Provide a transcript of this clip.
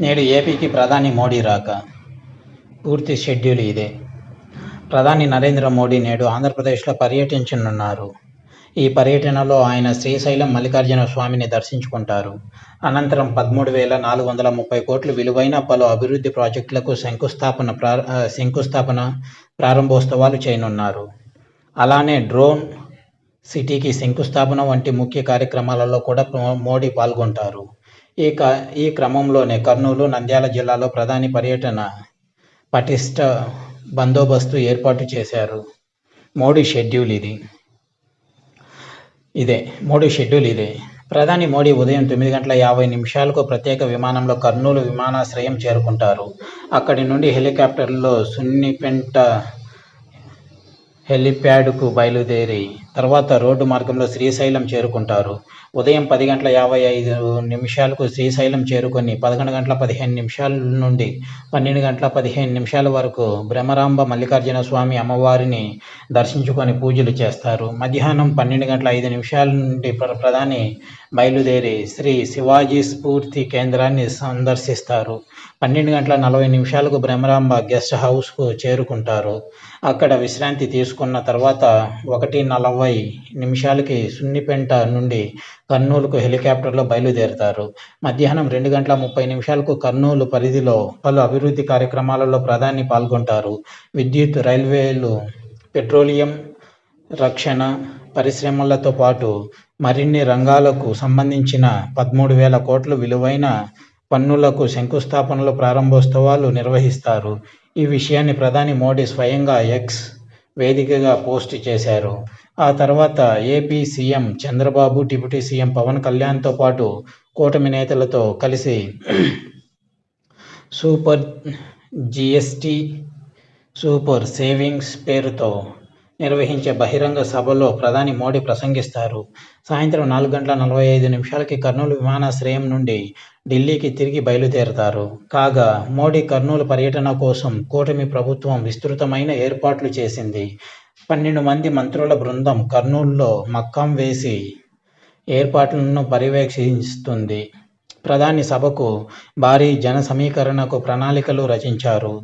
నేడు ఏపీకి ప్రధాని మోడీ రాక. పూర్తి షెడ్యూల్ ఇదే. ప్రధాని నరేంద్ర మోడీ నేడు ఆంధ్రప్రదేశ్లో పర్యటించనున్నారు. ఈ పర్యటనలో ఆయన శ్రీశైలం మల్లికార్జున స్వామిని దర్శించుకుంటారు. అనంతరం పదమూడు వేల నాలుగు వందల ముప్పై కోట్లు విలువైన పలు అభివృద్ధి ప్రాజెక్టులకు శంకుస్థాపన ప్రా శంకుస్థాపన ప్రారంభోత్సవాలు చేయనున్నారు. అలానే డ్రోన్ సిటీకి శంకుస్థాపన వంటి ముఖ్య కార్యక్రమాలలో కూడా ప్రో- మోడీ పాల్గొంటారు. ఈ క ఈ క్రమంలోనే కర్నూలు నంద్యాల జిల్లాలో ప్రధాని పర్యటన పటిష్ట బందోబస్తు ఏర్పాటు చేశారు. మోడీ షెడ్యూల్ ఇది. ఇదే మోడీ షెడ్యూల్ ఇదే. ప్రధాని మోడీ ఉదయం తొమ్మిది గంటల యాభై నిమిషాలకు ప్రత్యేక విమానంలో కర్నూలు విమానాశ్రయం చేరుకుంటారు. అక్కడి నుండి హెలికాప్టర్లో సున్నిపెంట హెలిప్యాడ్కు బయలుదేరి తర్వాత రోడ్డు మార్గంలో శ్రీశైలం చేరుకుంటారు. ఉదయం పది గంటల యాభై ఐదు నిమిషాలకు శ్రీశైలం చేరుకొని పదకొండు గంటల పదిహేను నిమిషాల నుండి పన్నెండు గంటల పదిహేను నిమిషాల వరకు బ్రహ్మరాంబ మల్లికార్జున స్వామి అమ్మవారిని దర్శించుకొని పూజలు చేస్తారు. మధ్యాహ్నం పన్నెండు గంటల ఐదు నిమిషాల నుండి ప్ర- ప్రధాని బయలుదేరి శ్రీ శివాజీ స్ఫూర్తి కేంద్రాన్ని సందర్శిస్తారు. పన్నెండు గంటల నలభై నిమిషాలకు బ్రహ్మరాంబ గెస్ట్ హౌస్కు చేరుకుంటారు. అక్కడ విశ్రాంతి తీసుకున్న తర్వాత ఒకటి నలభై నిమిషాలకి సున్నిపెంట నుండి కర్నూలుకు హెలికాప్టర్లో బయలుదేరుతారు. మధ్యాహ్నం రెండు గంటల ముప్పై నిమిషాలకు కర్నూలు పరిధిలో పలు అభివృద్ధి కార్యక్రమాలలో ప్రధాని పాల్గొంటారు. విద్యుత్ రైల్వేలు పెట్రోలియం రక్షణ పరిశ్రమలతో పాటు మరిన్ని రంగాలకు సంబంధించిన పదమూడు వేల కోట్ల విలువైన పన్నులకు శంకుస్థాపనలు ప్రారంభోత్సవాలు నిర్వహిస్తారు. ఈ విషయాన్ని ప్రధాని మోడీ స్వయంగా ఎక్స్ వేదికగా పోస్ట్ చేశారు. ఆ తర్వాత AP CM Chandrababu deputy CM Pawan కళ్యాణ్తో పాటు కూటమి నేతలతో కలిసి సూపర్ జిఎస్టి సూపర్ సేవింగ్స్ పేరుతో నిర్వహించే బహిరంగ సభలో ప్రధాని మోడీ ప్రసంగిస్తారు. సాయంత్రం నాలుగు గంటల నలభై ఐదు నిమిషాలకి కర్నూలు విమానాశ్రయం నుండి ఢిల్లీకి తిరిగి బయలుదేరతారు. కాగా మోడీ కర్నూలు పర్యటన కోసం కూటమి ప్రభుత్వం విస్తృతమైన ఏర్పాట్లు చేసింది. పన్నెండు మంది మంత్రుల బృందం కర్నూలులో మక్కాం వేసి ఏర్పాట్లను పర్యవేక్షిస్తుంది. ప్రధాని సభకు భారీ జన సమీకరణకు ప్రణాళికలు రచించారు.